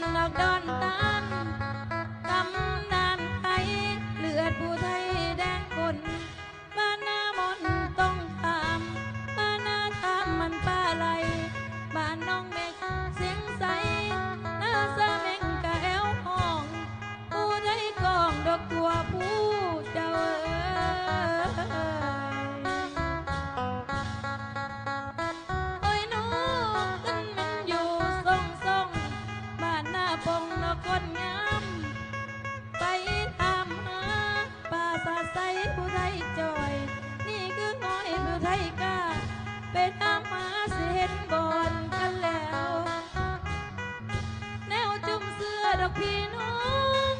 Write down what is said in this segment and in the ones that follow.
nào đòn tan. ส่กาเปตามมาเสีนบอนกันแล้ว แนวจุ่มเสื้อดอกพี่น้อง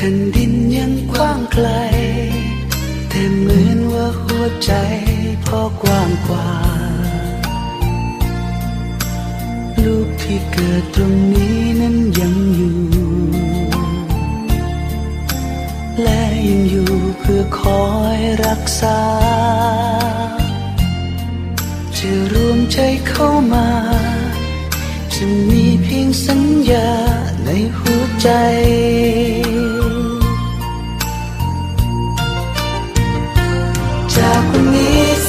แผ่นดินยังกว้างไกล แต่เหมือนว่าหัวใจพอกว้างกว่า ลูกที่เกิดตรงนี้นั้นยังอยู่ และยังอยู่เพื่อคอยรักษา จะรวมใจเข้ามา จะมีเพียงสัญญาในหัวใจ